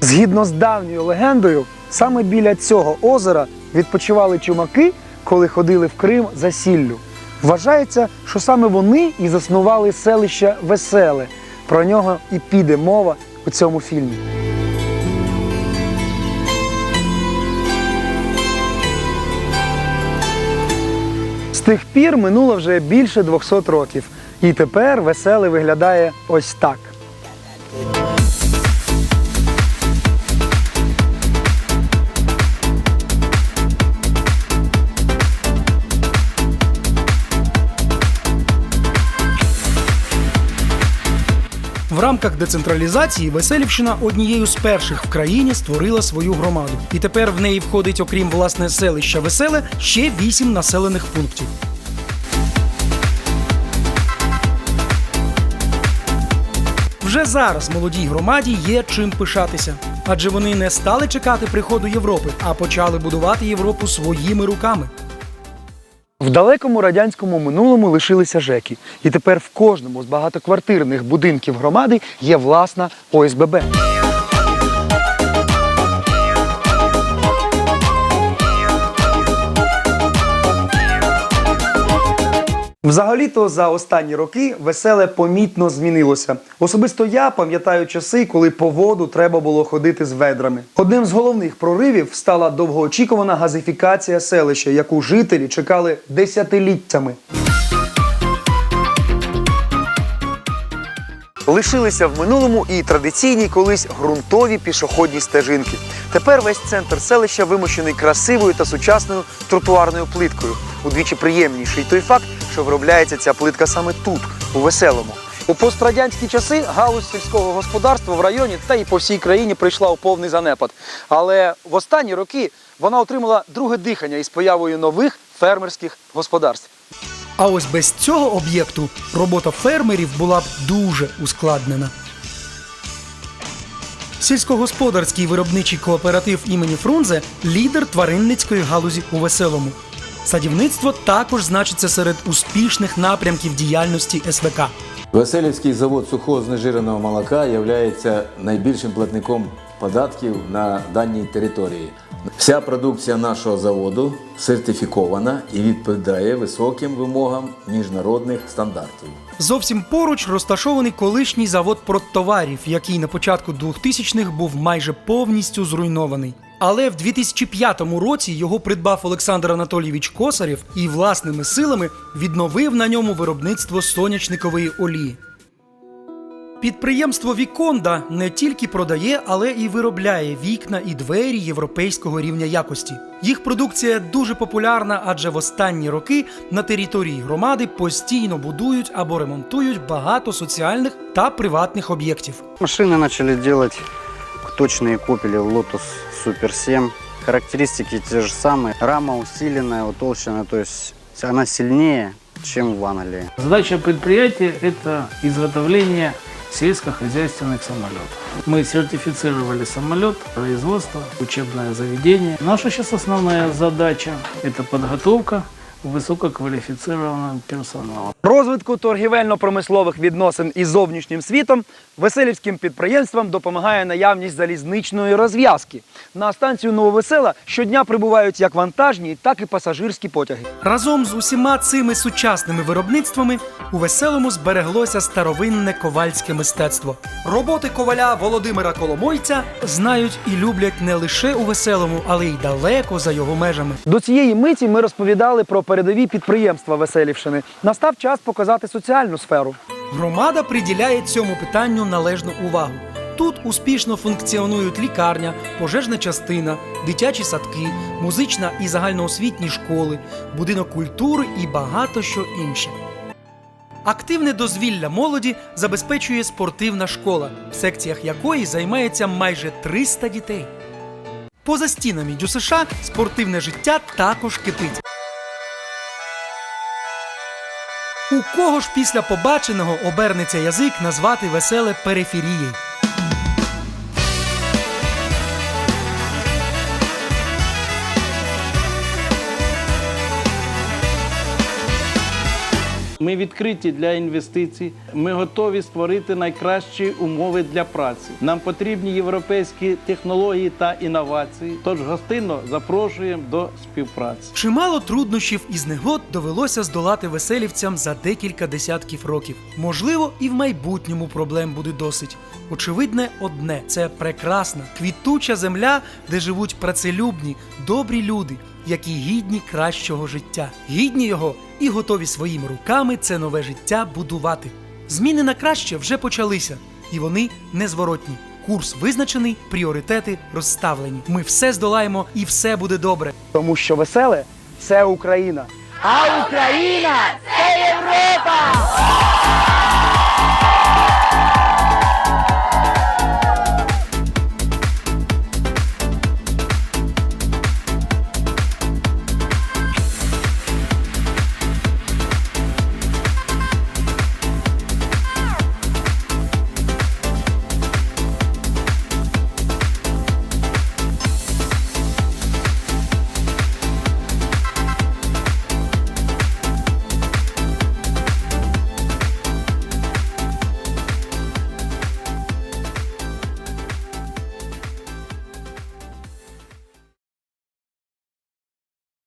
Згідно з давньою легендою, саме біля цього озера відпочивали чумаки, коли ходили в Крим за сіллю. Вважається, що саме вони і заснували селище Веселе. Про нього і піде мова у цьому фільмі. З тих пір минуло вже більше 200 років, і тепер веселе виглядає ось так. В рамках децентралізації Веселівщина однією з перших в країні створила свою громаду. І тепер в неї входить, окрім власне селища Веселе, ще вісім населених пунктів. Вже зараз молодій громаді є чим пишатися, адже вони не стали чекати приходу Європи, а почали будувати Європу своїми руками. В далекому радянському минулому лишилися ЖЕКи, і тепер в кожному з багатоквартирних будинків громади є власна ОСББ. Взагалі-то за останні роки веселе помітно змінилося. Особисто я пам'ятаю часи, коли по воду треба було ходити з ведрами. Одним з головних проривів стала довгоочікувана газифікація селища, яку жителі чекали десятиліттями. Лишилися в минулому і традиційні колись ґрунтові пішохідні стежинки. Тепер весь центр селища вимощений красивою та сучасною тротуарною плиткою. Удвічі приємніший той факт, що виробляється ця плитка саме тут, у веселому. У пострадянські часи галузь сільського господарства в районі та й по всій країні прийшла у повний занепад. Але в останні роки вона отримала друге дихання із появою нових фермерських господарств. А ось без цього об'єкту робота фермерів була б дуже ускладнена. Сільськогосподарський виробничий кооператив імені Фрунзе лідер тваринницької галузі у веселому. Садівництво також значиться серед успішних напрямків діяльності СВК. Веселівський завод сухого знежиреного молока є найбільшим платником податків на даній території. Вся продукція нашого заводу сертифікована і відповідає високим вимогам міжнародних стандартів. Зовсім поруч розташований колишній завод продтоварів, який на початку 2000-х був майже повністю зруйнований. Але в 2005 році його придбав Олександр Анатолійович Косарєв і власними силами відновив на ньому виробництво сонячникової олії. Підприємство Віконда не тільки продає, але і виробляє вікна і двері європейського рівня якості. Їх продукція дуже популярна, адже в останні роки на території громади постійно будують або ремонтують багато соціальних та приватних об'єктів. Машины начали делать точные копели Lotus Super 7. Характеристики те же самые. Рама усиленная, утолщенная, то есть она сильнее, чем в Англии. Задача предприятия – это изготовление сельскохозяйственных самолетов. Мы сертифицировали самолет, производство, учебное заведение. Наша сейчас основная задача – это подготовка висококваліфіцированого персоналу. Розвитку торгівельно-промислових відносин із зовнішнім світом веселівським підприємствам допомагає наявність залізничної розв'язки. На станцію Нововесела щодня прибувають як вантажні, так і пасажирські потяги. Разом з усіма цими сучасними виробництвами у веселому збереглося старовинне ковальське мистецтво. Роботи коваля Володимира Коломойця знають і люблять не лише у веселому, але й далеко за його межами. До цієї миті ми розповідали про передові підприємства Веселівщини. Настав час показати соціальну сферу. Громада приділяє цьому питанню належну увагу. Тут успішно функціонують лікарня, пожежна частина, дитячі садки, музична і загальноосвітні школи, будинок культури і багато що інше. Активне дозвілля молоді забезпечує спортивна школа, в секціях якої займається майже 300 дітей. Поза стінами ДЮСШ спортивне життя також кипить. У кого ж після побаченого обернеться язик назвати веселе периферією? Ми відкриті для інвестицій. Ми готові створити найкращі умови для праці. Нам потрібні європейські технології та інновації. Тож гостинно запрошуємо до співпраці. Чимало труднощів і знегод довелося здолати веселівцям за декілька десятків років. Можливо, і в майбутньому проблем буде досить. Очевидне одне це прекрасна, квітуча земля, де живуть працелюбні, добрі люди, які гідні кращого життя, гідні його і готові своїми руками це нове життя будувати. Зміни на краще вже почалися, і вони незворотні. Курс визначений, пріоритети розставлені. Ми все здолаємо і все буде добре. Тому що веселе це Україна. А Україна це Європа!